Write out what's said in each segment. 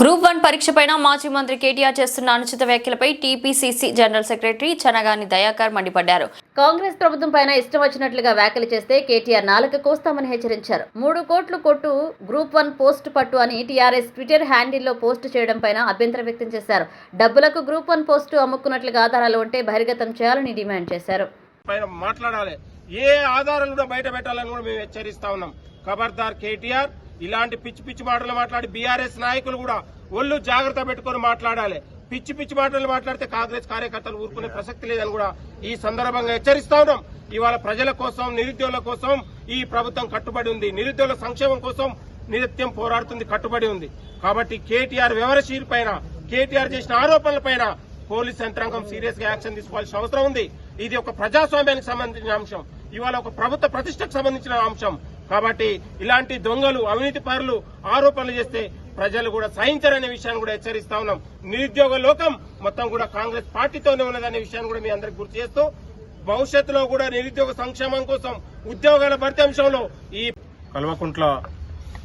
Group one పరీక్ష పైన మాజీ మంత్రి కేటీఆర్ చేస్తున్న అనుచిత వ్యాఖ్యలపై TPCC general secretary Chanagani Dayakar మండిపడ్డారు. కాంగ్రెస్ ప్రభుత్వం పైన ఇష్టం వచ్చినట్లుగా వ్యాఖ్యలు చేస్తే కేటీఆర్ నాలుక కోస్తామని హెచ్చరించారు. మూడు కోట్లు కొట్టు గ్రూప్ వన్ పోస్ట్ పట్టు అని టీఆర్ఎస్ ట్విట్టర్ హ్యాండిల్లో పోస్ట్ చేయడం పైన అభ్యంతరం వ్యక్తం చేశారు. డబ్బులకు గ్రూప్ వన్ పోస్టు అమ్ముకున్నట్లుగా ఆధారాలు ఉంటే బహిర్గతం చేయాలని డిమాండ్ చేశారు. మాట్లాడాలి. ఏ ఆధారాలు కూడా బయట పెట్టాలని కూడా మేము హెచ్చరిస్తా ఉన్నాం. ఖబర్దార్ కేటీఆర్ ఇలాంటి పిచ్చి పిచ్చి మాటలు మాట్లాడి బీఆర్ఎస్ నాయకులు కూడా ఒళ్ళు జాగ్రత్త పెట్టుకొని మాట్లాడాలి. పిచ్చి పిచ్చి మాటలు మాట్లాడితే కాంగ్రెస్ కార్యకర్తలు ఊరుకునే ప్రసక్తి లేదని కూడా ఈ సందర్భంగా హెచ్చరిస్తా ఉన్నాం. ఇవాళ ప్రజల కోసం నిరుద్యోగుల కోసం ఈ ప్రభుత్వం కట్టుబడి ఉంది. నిరుద్యోగుల సంక్షేమం కోసం నిత్యం పోరాడుతుంది కట్టుబడి ఉంది. కాబట్టి కేటీఆర్ వివరశీల్ పైన కేటీఆర్ చేసిన ఆరోపణల పైన పోలీస్ యంత్రాంగం సీరియస్గా యాక్షన్ తీసుకోవాల్సిన అవసరం ఉంది. ఇది ఒక ప్రజాస్వామ్యానికి సంబంధించిన అంశం. ఇవాళ ఒక ప్రభుత్వ ప్రతిష్టకు సంబంధించిన అంశం. కాబట్టి ఇలాంటి దొంగలు అవినీతి పరులు ఆరోపణలు చేస్తే ప్రజలు కూడా సహించరనే విషయాన్ని కూడా హెచ్చరిస్తా ఉన్నాం. నిరుద్యోగ లోకం మొత్తం కూడా కాంగ్రెస్ పార్టీతోనే ఉన్నదనే విషయాన్ని కూడా మీ అందరికి గుర్తు చేస్తూ భవిష్యత్తులో కూడా నిరుద్యోగ సంక్షేమం కోసం ఉద్యోగాల భర్తీ అంశంలో ఈ కల్వకుంట్ల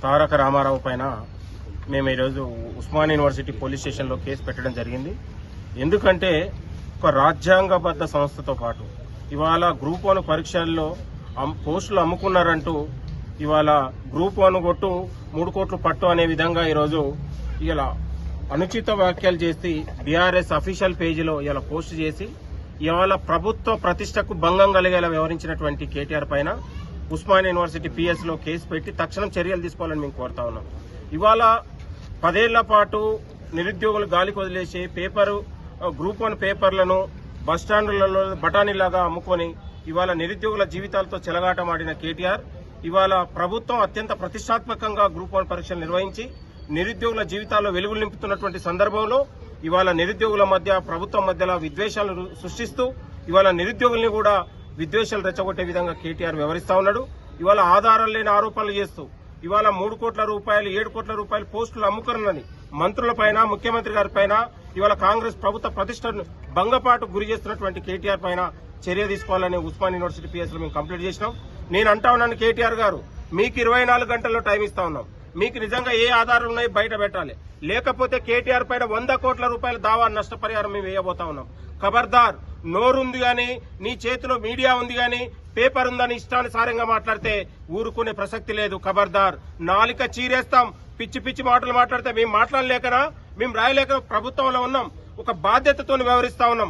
తారక రామారావు పైన మేము ఈరోజు ఉస్మాన్ యూనివర్సిటీ పోలీస్ స్టేషన్లో కేసు పెట్టడం జరిగింది. ఎందుకంటే ఒక రాజ్యాంగబద్ధ సంస్థతో పాటు ఇవాళ గ్రూప్ వన్ పరీక్షల్లో పోస్టులు అమ్ముకున్నారంటూ ఇవాళ గ్రూప్ వన్ కొట్టు మూడు కోట్లు పట్టు అనే విధంగా ఈరోజు ఇలా అనుచిత వ్యాఖ్యలు చేసి బీఆర్ఎస్ అఫీషియల్ పేజీలో ఇలా పోస్ట్ చేసి ఇవాళ ప్రభుత్వ ప్రతిష్టకు భంగం కలిగేలా వ్యవహరించినటువంటి కేటీఆర్ పైన ఉస్మాన్ యూనివర్సిటీ పిఎస్లో కేసు పెట్టి తక్షణం చర్యలు తీసుకోవాలని మేము కోరుతా ఉన్నాం. ఇవాళ పదేళ్ళ పాటు నిరుద్యోగులు గాలికి వదిలేసి పేపరు గ్రూప్ వన్ పేపర్లను బస్టాండ్లలో బఠానీలాగా అమ్ముకొని ఇవాళ నిరుద్యోగుల జీవితాలతో చెలగాటమాడిన కేటీఆర్ ఇవాళ ప్రభుత్వం అత్యంత ప్రతిష్టాత్మకంగా గ్రూప్ వన్ పరీక్షలు నిర్వహించి నిరుద్యోగుల జీవితాల్లో వెలుగులు నింపుతున్నటువంటి సందర్భంలో ఇవాళ నిరుద్యోగుల మధ్య ప్రభుత్వం మధ్యలో విద్వేషాలు సృష్టిస్తూ ఇవాళ నిరుద్యోగుల్ని కూడా విద్వేషాలు రెచ్చగొట్టే విధంగా కేటీఆర్ వ్యవహరిస్తా ఉన్నాడు. ఇవాళ ఆధారాలు లేని ఆరోపణలు చేస్తూ ఇవాళ మూడు కోట్ల రూపాయలు ఏడు కోట్ల రూపాయలు పోస్టులు అమ్ముకున్నని మంత్రులపైన ముఖ్యమంత్రి గారి పైన ఇవాళ కాంగ్రెస్ ప్రభుత్వ ప్రతిష్టను భంగపాటు గురి చేస్తున్నటువంటి కేటీఆర్ పైన చర్య తీసుకోవాలని ఉస్మాన్ యూనివర్సిటీ పిఎస్లో మేము కంప్లీట్ చేసినాం. నేను అంటా ఉన్నాను కేటీఆర్ గారు మీకు ఇరవై నాలుగు గంటల్లో టైం ఇస్తా ఉన్నాం. మీకు నిజంగా ఏ ఆధారాలు ఉన్నాయి బయట పెట్టాలి. లేకపోతే కేటీఆర్ పైన వంద కోట్ల రూపాయల దావా నష్టపరిహారం మేము వేయబోతా ఉన్నాం. ఖబర్దార్ నోరుంది కానీ నీ చేతిలో మీడియా ఉంది కానీ పేపర్ ఉందని ఇష్టానుసారంగా మాట్లాడితే ఊరుకునే ప్రసక్తి లేదు. ఖబర్దార్ నాలిక చీరేస్తాం. పిచ్చి పిచ్చి మాటలు మాట్లాడితే మేము మాట్లాడలేకనా? మేము రాయలేక ప్రభుత్వంలో ఉన్నాం. ఒక బాధ్యతతో వ్యవహరిస్తా ఉన్నాం.